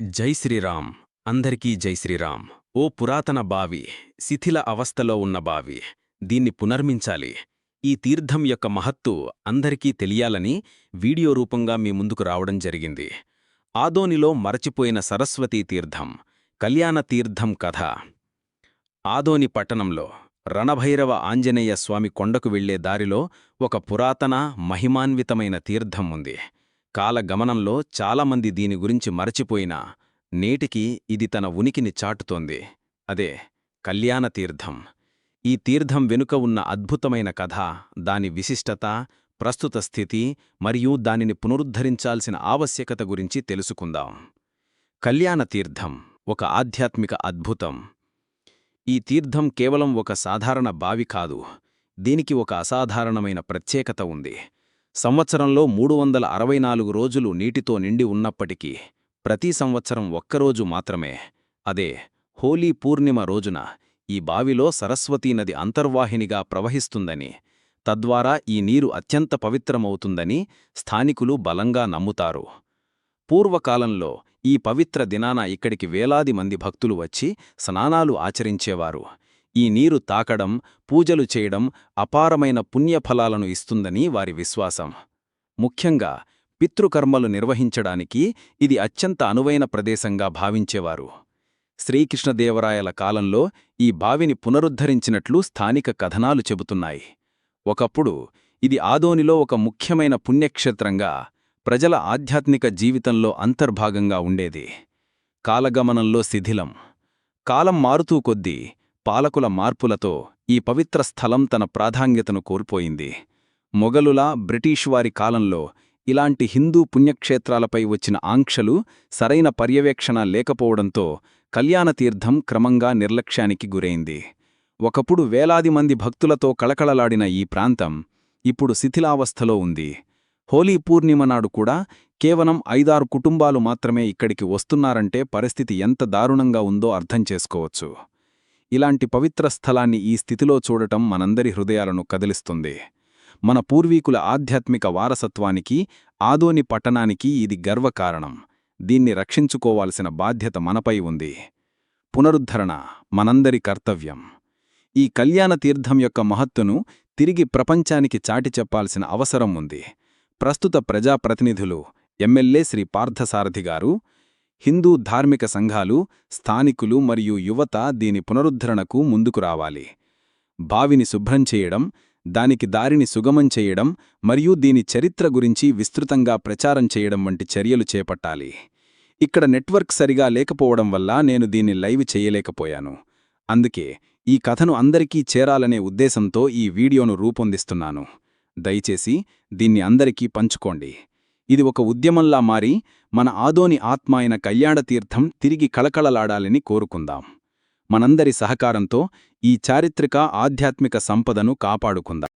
జై శ్రీరామ్. అందరికీ జై శ్రీరామ్. ఓ పురాతన బావి శిథిల అవస్థలో ఉన్న బావి దీన్ని పునర్మించాలి. ఈ తీర్థం యొక్క మహత్తు అందరికీ తెలియాలని వీడియో రూపంగా మీ ముందుకు రావడం జరిగింది. ఆదోనిలో మరచిపోయిన సరస్వతీ తీర్థం కళ్యాణ తీర్థం కథ. ఆదోని పట్టణంలో రణభైరవ ఆంజనేయ స్వామి కొండకు వెళ్ళే దారిలో ఒక పురాతన మహిమాన్వితమైన తీర్థం ఉంది. కాలగమనంలో చాలామంది దీని గురించి మరచిపోయినా నేటికి ఇది తన ఉనికిని చాటుతోంది. అదే కళ్యాణ తీర్థం. ఈ తీర్థం వెనుక ఉన్న అద్భుతమైన కథ దాని విశిష్టత ప్రస్తుత స్థితి మరియు దానిని పునరుద్ధరించాల్సిన ఆవశ్యకత గురించి తెలుసుకుందాం. కళ్యాణ తీర్థం ఒక ఆధ్యాత్మిక అద్భుతం. ఈ తీర్థం కేవలం ఒక సాధారణ బావి కాదు దీనికి ఒక అసాధారణమైన ప్రత్యేకత ఉంది. సంవత్సరంలో మూడు వందల అరవై నాలుగు రోజులు నీటితో నిండి ఉన్నప్పటికీ ప్రతి సంవత్సరం ఒక్కరోజు మాత్రమే. అదే హోలీ పూర్ణిమ రోజున ఈ బావిలో సరస్వతీనది అంతర్వాహినిగా ప్రవహిస్తుందని తద్వారా ఈ నీరు అత్యంత పవిత్రమవుతుందని స్థానికులు బలంగా నమ్ముతారు. పూర్వకాలంలో ఈ పవిత్ర దినాన ఇక్కడికి వేలాది మంది భక్తులు వచ్చి స్నానాలు ఆచరించేవారు. ఈ నీరు తాకడం పూజలు చేయడం అపారమైన పుణ్యఫలాలను ఇస్తుందని వారి విశ్వాసం. ముఖ్యంగా పితృకర్మలు నిర్వహించడానికి ఇది అత్యంత అనువైన ప్రదేశంగా భావించేవారు. శ్రీకృష్ణదేవరాయల కాలంలో ఈ బావిని పునరుద్ధరించినట్లు స్థానిక కథనాలు చెబుతున్నాయి. ఒకప్పుడు ఇది ఆదోనిలో ఒక ముఖ్యమైన పుణ్యక్షేత్రంగా ప్రజల ఆధ్యాత్మిక జీవితంలో అంతర్భాగంగా ఉండేది. కాలగమనంలో శిథిలం. కాలం మారుతూ కొద్దీ పాలకుల మార్పులతో ఈ పవిత్ర స్థలం తన ప్రాధాన్యతను కోల్పోయింది. మొఘలుల బ్రిటీషువారి కాలంలో ఇలాంటి హిందూ పుణ్యక్షేత్రాలపై వచ్చిన ఆంక్షలు సరైన పర్యవేక్షణ లేకపోవడంతో కళ్యాణతీర్థం క్రమంగా నిర్లక్ష్యానికి గురైంది. ఒకప్పుడు వేలాది మంది భక్తులతో కళకళలాడిన ఈ ప్రాంతం ఇప్పుడు శిథిలావస్థలో ఉంది. హోలీ పూర్ణిమ నాడు కూడా కేవలం ఐదారు కుటుంబాలు మాత్రమే ఇక్కడికి వస్తున్నారంటే పరిస్థితి ఎంత దారుణంగా ఉందో అర్థం చేసుకోవచ్చు. ఇలాంటి పవిత్ర స్థలాన్ని ఈ స్థితిలో చూడటం మనందరి హృదయాలను కదిలిస్తుంది. మన పూర్వీకుల ఆధ్యాత్మిక వారసత్వానికి ఆదోని పట్టణానికి ఇది గర్వకారణం. దీన్ని రక్షించుకోవాల్సిన బాధ్యత మనపై ఉంది. పునరుద్ధరణ మనందరి కర్తవ్యం. ఈ కళ్యాణ తీర్థం యొక్క మహత్తును తిరిగి ప్రపంచానికి చాటి చెప్పాల్సిన అవసరం ఉంది. ప్రస్తుత ప్రజాప్రతినిధులు ఎమ్మెల్యే శ్రీ పార్థసారథి గారు హిందూ ధార్మిక సంఘాలు స్థానికులు మరియు యువత దీని పునరుద్ధరణకు ముందుకు రావాలి. బావిని శుభ్రం చేయడం దానికి దారిని సుగమం చేయడం మరియు దీని చరిత్ర గురించి విస్తృతంగా ప్రచారం చేయడం వంటి చర్యలు చేపట్టాలి. ఇక్కడ నెట్వర్క్ సరిగా లేకపోవడం వల్ల నేను దీన్ని లైవ్ చేయలేకపోయాను. అందుకే ఈ కథను అందరికీ చేరాలనే ఉద్దేశంతో ఈ వీడియోను రూపొందిస్తున్నాను. దయచేసి దీన్ని అందరికీ పంచుకోండి. ఇది ఒక ఉద్యమంలా మారి మన ఆదోని ఆత్మ అయిన కళ్యాణతీర్థం తిరిగి కళకళలాడాలని కోరుకుందాం. మనందరి సహకారంతో ఈ చారిత్రక ఆధ్యాత్మిక సంపదను కాపాడుకుందాం.